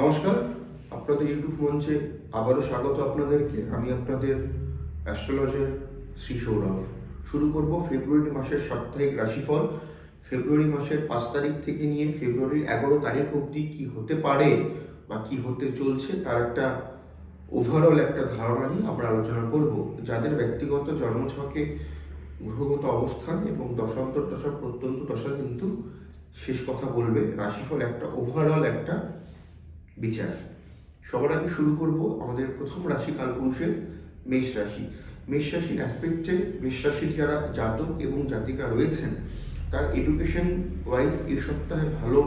নমস্কার, আপনাদের ইউটিউব মঞ্চে আবারও স্বাগত আপনাদেরকে। আমি আপনাদের অ্যাস্ট্রোলজার শ্রী সৌরভ। শুরু করব ফেব্রুয়ারি মাসের সাপ্তাহিক রাশিফল। ফেব্রুয়ারি মাসের পাঁচ তারিখ থেকে নিয়ে ফেব্রুয়ারির এগারো তারিখ অবধি কি হতে পারে বা কি হতে চলছে, তার একটা ওভারঅল একটা ধারণা নিয়ে আমরা আলোচনা করব। যাদের ব্যক্তিগত জন্মছকে গ্রহগত অবস্থান এবং দশান্তর দশা প্রত্যন্ত দশা কিন্তু শেষ কথা বলবে। রাশিফল একটা ওভারঅল একটা বিচার। সবার আগে শুরু করব আমাদের প্রথম রাশি কালপুরুষের মেষ রাশি। মেষ রাশির অ্যাসপেক্টে মেষ রাশির যারা জাতক এবং জাতিকা রয়েছেন, তার এডুকেশন ওয়াইজ এই সপ্তাহে ভালো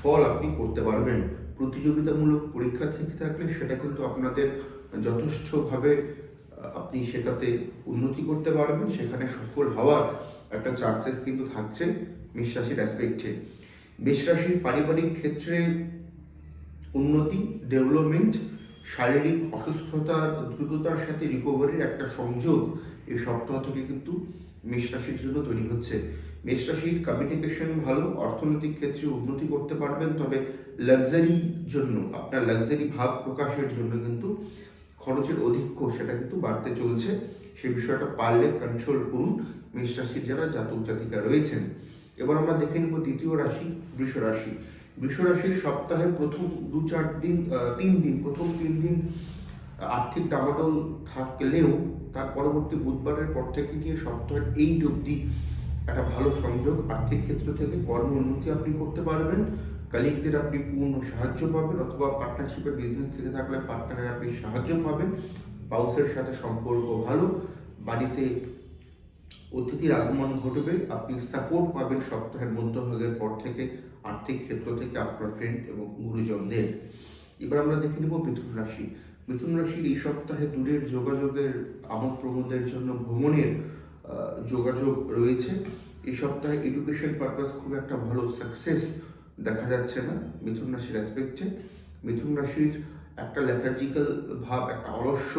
ফল আপনি করতে পারবেন। প্রতিযোগিতামূলক পরীক্ষা থেকে থাকলে সেটা কিন্তু আপনাদের যথেষ্টভাবে আপনি সেটাতে উন্নতি করতে পারবেন। সেখানে সফল হওয়ার একটা চান্সেস কিন্তু থাকছে মেষ রাশির অ্যাসপেক্টে মেষ রাশির পারিবারিক ক্ষেত্রে উন্নতি ডেভেলপমেন্ট শারীরিক অসুস্থতার দ্রুততার সাথে রিকভারির একটা সংযোগ এই সপ্তাহ থেকে কিন্তু মেষ রাশির জন্য তৈরি হচ্ছে। মেষ রাশির কমিউনিকেশন ভালো, অর্থনৈতিক ক্ষেত্রে উন্নতি করতে পারবেন, তবে লাক্সারির জন্য, আপনার লাক্সারি ভাব প্রকাশের জন্য কিন্তু খরচের অধিক্য সেটা কিন্তু বাড়তে চলছে। সে বিষয়টা পারলে কন্ট্রোল করুন, মেষ রাশির যারা জাতক জাতিকা রয়েছেন। এবার আমরা দেখে নেব দ্বিতীয় রাশি, বৃষ রাশি। বৃষ রাশির সপ্তাহে প্রথম দু চার দিন তিন দিন, প্রথম তিন দিন আর্থিক ডামাডোল থাকলেও তার পরবর্তী বুধবারের পর থেকে গিয়ে সপ্তাহের এই অবধি একটা ভালো সংযোগ আর্থিক ক্ষেত্র থেকে কর্ম উন্নতি আপনি করতে পারবেন। কালিকদের আপনি পূর্ণ সাহায্য পাবেন অথবা পার্টনারশিপের বিজনেস থেকে থাকলে পার্টনারের আপনি সাহায্য পাবেন। পাউসের সাথে সম্পর্ক ভালো, বাড়িতে অতিথির আগমন ঘটবে। আপনি সাপোর্ট পাবেন সপ্তাহের মধ্যভাগের পর থেকে আর্থিক ক্ষেত্র থেকে আপনার ফ্রেন্ড এবং গুরুজনদের। এবার আমরা দেখে নেব মিথুন রাশি। মিথুন রাশির এই সপ্তাহে দূরের যোগাযোগের আমোদ প্রমোদের জন্য ভ্রমণের যোগাযোগ রয়েছে। এই সপ্তাহে এডুকেশন পারপাস খুব একটা ভালো সাকসেস দেখা যাচ্ছে না মিথুন রাশির অ্যাসপেক্টে মিথুন রাশির একটা লেথার্জিক্যাল ভাব, একটা অলস্য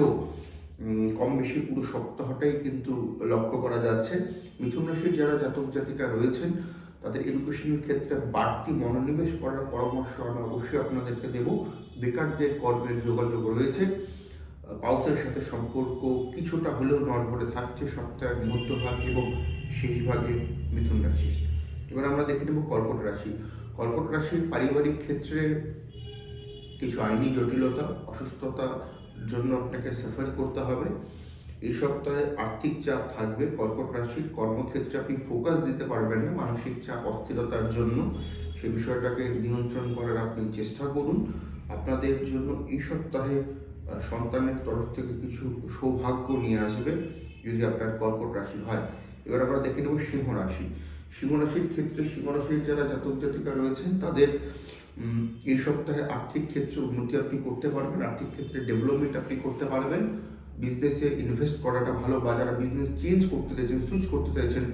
কম বেশি পুরো সপ্তাহটাই কিন্তু লক্ষ্য করা যাচ্ছে। মিথুন রাশির যারা জাতক জাতিকা রয়েছেন, তাদের এডুকেশনের ক্ষেত্রে বাড়তি মনোনিবেশ করার পরামর্শ আমি অবশ্যই আপনাদেরকে দেব। বেকারদের কর্মের যোগাযোগ রয়েছে। পাউসের সাথে সম্পর্ক কিছুটা হলেও নড়বড়ে থাকছে সপ্তাহের মধ্যভাগ এবং শেষ ভাগে মিথুন রাশি এবার আমরা দেখে নেব কর্কট রাশি। কর্কট রাশির পারিবারিক ক্ষেত্রে কিছু আইনি জটিলতা অসুস্থতার জন্য আপনাকে সাফার করতে হবে। এই সপ্তাহে আর্থিক চাপ থাকবে, কর্কট রাশির কর্মক্ষেত্রে আপনি ফোকাস দিতে পারবেন না মানসিক চাপ, অস্থিরতার জন্য। সে বিষয়টাকে নিয়ন্ত্রণ করার আপনি চেষ্টা করুন। আপনাদের জন্য এই সপ্তাহে সন্তানের তরফ থেকে কিছু সৌভাগ্য নিয়ে আসবে, যদি আপনার কর্কট রাশি হয়। এবার আমরা দেখে নেব সিংহ রাশি। সিংহ রাশির ক্ষেত্রে সিংহ রাশির যারা জাতক জাতিকা রয়েছেন, তাদের এই সপ্তাহে আর্থিক ক্ষেত্রে উন্নতি আপনি করতে পারবেন, আর্থিক ক্ষেত্রে ডেভেলপমেন্ট আপনি করতে পারবেন। বিজনেসে ইনভেস্ট করাটা ভালো বা যারা বিজনেস চেঞ্জ করতে চাইছেন সুইচ করতে চাইছেন,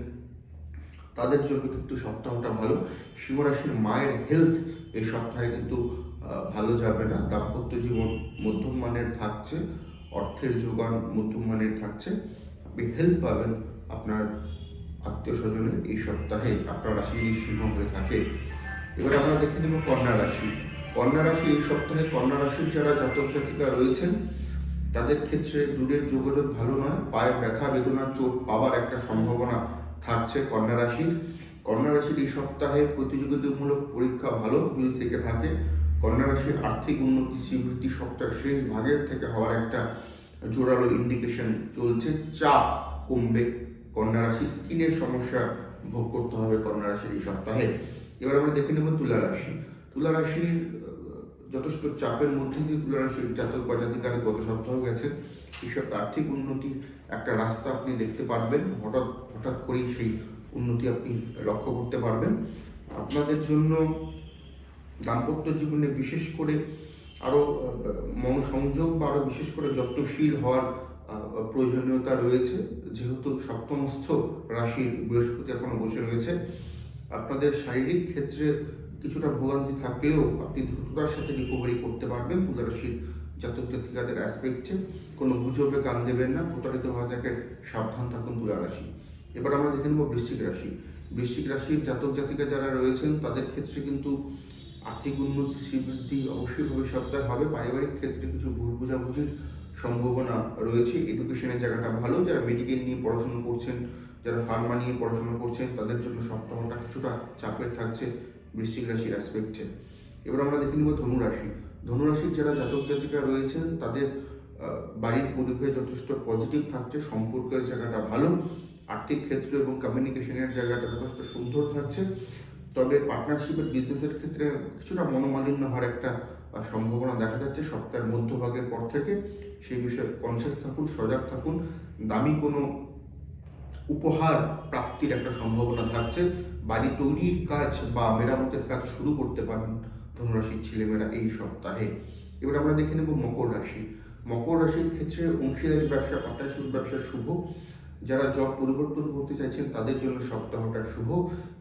তাদের জন্য কিন্তু সপ্তাহটা ভালো। সিংহ রাশির মায়ের হেলথ এই সপ্তাহে কিন্তু ভালো যাবে না। দাম্পত্য জীবন মধ্যম মানের থাকছে, অর্থের যোগান মধ্যম মানের থাকছে। আপনি হেল্প পাবেন আপনার আত্মীয় স্বজনের এই সপ্তাহে আপনার রাশি যদি সিংহ হয়ে থাকে। এবার আমরা দেখে নেব কন্যা রাশি। কন্যা রাশি এই সপ্তাহে কন্যা রাশির যারা জাতক জাতিকা রয়েছেন, তাদের ক্ষেত্রে দূরের যোগাযোগ ভালো নয়, পায়ে ব্যথা, বেদনা, চোট পাওয়ার একটা সম্ভাবনা থাকছে কন্যা রাশির। কন্যা রাশির এই সপ্তাহে প্রতিযোগিতামূলক পরীক্ষা ভালো যদি থেকে থাকে। কন্যা রাশির আর্থিক উন্নতি শ্রীবৃদ্ধি সপ্তাহের শেষ ভাগের থেকে হওয়ার একটা জোরালো ইন্ডিকেশন চলছে। চাপ কমবে। কন্যা রাশি স্কিনের সমস্যা ভোগ করতে হবে কন্যা রাশির এই সপ্তাহে। এবার আমরা দেখে নেব তুলা রাশি। তুলা রাশির যথেষ্ট চাপের মধ্যে দিয়ে তুলা রাশির জাতক বা জাতিকারা গত সপ্তাহ গেছে। এইসব আর্থিক উন্নতির একটা রাস্তা আপনি দেখতে পারবেন। হঠাৎ হঠাৎ করেই সেই উন্নতি আপনি লক্ষ্য করতে পারবেন। আপনাদের জন্য দাম্পত্য জীবনে বিশেষ করে আরও মনোসংযোগ বা আরও বিশেষ করে যত্নশীল হওয়ার প্রয়োজনীয়তা রয়েছে। যেহেতু সপ্তমস্থ রাশির বৃহস্পতি এখনও বসে রয়েছে, আপনাদের শারীরিক ক্ষেত্রে কিছুটা ভোগান্তি থাকলেও আপনি দ্রুততার সাথে রিকভারি করতে পারবেন। তুলা রাশির জাতক জাতিকাদের অ্যাসপেক্টে কোনো গুজবে কান দেবেন না। প্রতারিত হওয়া থেকে সাবধান থাকুন তুলা রাশি। এবার আমরা দেখে নেব বৃশ্চিক রাশি। বৃশ্চিক রাশির জাতক জাতিকা যারা রয়েছেন, তাদের ক্ষেত্রে কিন্তু আর্থিক উন্নতি, শ্রীবৃদ্ধি অবশ্যই ভবিষ্যতে হবে। পারিবারিক ক্ষেত্রে কিছু ভুল বোঝাবুঝির সম্ভাবনা রয়েছে। এডুকেশনের জায়গাটা ভালো। যারা মেডিকেল নিয়ে পড়াশোনা করছেন, যারা ফার্মা নিয়ে পড়াশোনা করছেন, তাদের জন্য সপ্তাহটা কিছুটা চাপের থাকছে বৃশ্চিক রাশির অ্যাসপেক্টে এবার আমরা দেখে নিব ধনুরাশি। ধনুরাশির যারা জাতক জাতিকা রয়েছেন, তাদের বাড়ির পরিবেশ যথেষ্ট পজিটিভ থাকছে, সম্পর্কের জায়গাটা ভালো, আর্থিক ক্ষেত্র এবং কমিউনিকেশনের জায়গাটা যথেষ্ট সুন্দর থাকছে। তবে পার্টনারশিপের বিজনেসের ক্ষেত্রে কিছুটা মনোমালিন্য হওয়ার একটা সম্ভাবনা দেখা যাচ্ছে সপ্তাহের মধ্যভাগের পর থেকে। সেই বিষয়ে কনসিয়াস থাকুন, সজাগ থাকুন। দামি কোনো উপহার প্রাপ্তির একটা সম্ভাবনা থাকছে। বাড়ি তৈরির কাজ বা মেরামতের কাজ শুরু করতে পারেন ধনুরাশির ছেলেমেয়েরা এই সপ্তাহে। এবার আমরা দেখে নেব মকর রাশি। মকর রাশির ক্ষেত্রে অংশীদারি ব্যবসা পার্টনারশিপ ব্যবসা শুভ। যারা জব পরিবর্তন করতে চাইছেন, তাদের জন্য সপ্তাহটা শুভ।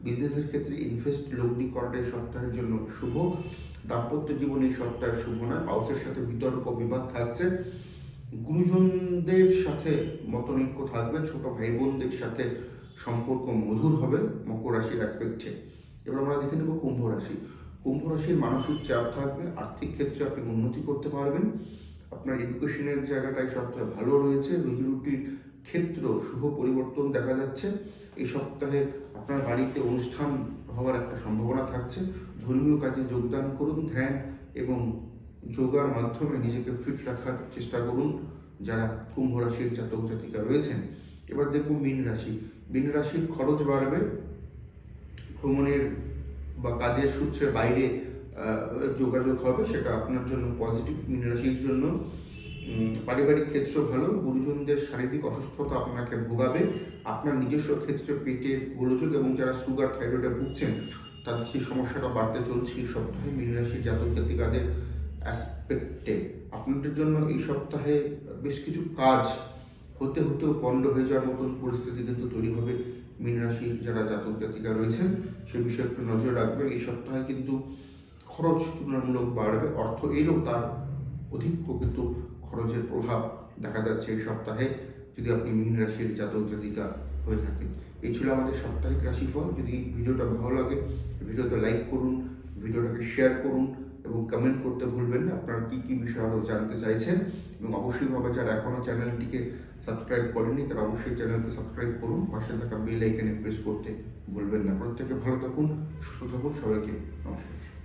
বিজনেসের ক্ষেত্রে ইনভেস্ট লগ্নি করাটা এই সপ্তাহের জন্য শুভ। দাম্পত্য জীবন এই সপ্তাহে শুভ নয়। পাউসের সাথে বিতর্ক, বিবাদ থাকছে। গুরুজনদের সাথে মতনৈক্য থাকবে। ছোট ভাই বোনদের সাথে সম্পর্ক মধুর হবে মকর রাশির অ্যাসপেক্টে এবার আমরা দেখে নেব কুম্ভ রাশি। কুম্ভ রাশির মানসিক চাপ থাকবে। আর্থিক ক্ষেত্রে আপনি উন্নতি করতে পারবেন। আপনার এডুকেশনের জায়গাটা এই সপ্তাহে ভালো রয়েছে। রুজি রুটির ক্ষেত্র শুভ পরিবর্তন দেখা যাচ্ছে। এই সপ্তাহে আপনার বাড়িতে অনুষ্ঠান হওয়ার একটা সম্ভাবনা থাকছে। ধর্মীয় কাজে যোগদান করুন, ধ্যান এবং যোগার মাধ্যমে নিজেকে ফিট রাখার চেষ্টা করুন। যারা কুম্ভ রাশির জাতক জাতিকা রয়েছেন, এবার দেখব মীন রাশি। মীন রাশির খরচ বাড়বে, ভ্রমণের বা কাজের সূত্রে বাইরে যোগাযোগ হবে, সেটা আপনার জন্য পজিটিভ মীন রাশির জন্য। পারিবারিক ক্ষেত্র ভালো, গুরুজনদের শারীরিক অসুস্থতা আপনাকে ভোগাবে। আপনার নিজস্ব ক্ষেত্রে পেটে গোলযোগ এবং যারা সুগার, থাইরয়েডে ভুগছেন, তাদের সেই সমস্যাটা বাড়তে চলছে। এই সপ্তাহে মীন রাশির জাতক জাতিকাদের অ্যাসপেক্টে আপনাদের জন্য এই সপ্তাহে বেশ কিছু কাজ হতে হতেও পণ্ড হয়ে যাওয়ার মতন পরিস্থিতি কিন্তু তৈরি হবে মীন রাশির যারা জাতক জাতিকা রয়েছেন। সে বিষয়ে একটু নজর রাখবেন। এই সপ্তাহে কিন্তু খরচ তুলনামূলক বাড়বে। অর্থ এলেও তার অধিক কিন্তু খরচের প্রভাব দেখা যাচ্ছে এই সপ্তাহে যদি আপনি মীন রাশির জাতক জাতিকা হয়ে থাকেন। এই ছিল আমাদের সাপ্তাহিক রাশিফল। যদি ভিডিওটা ভালো লাগে, ভিডিওতে লাইক করুন, ভিডিওটাকে শেয়ার করুন এবং কমেন্ট করতে ভুলবেন না। আপনারা কী কী বিষয় আরও জানতে চাইছেন এবং অবশ্যইভাবে যারা এখনও চ্যানেলটিকে সাবস্ক্রাইব করেনি তারা অবশ্যই চ্যানেলকে সাবস্ক্রাইব করুন। পাশে থাকা বেল আইকনে প্রেস করতে ভুলবেন না। প্রত্যেকে ভালো থাকুন, সুস্থ থাকুন। সবাইকে নমস্কার।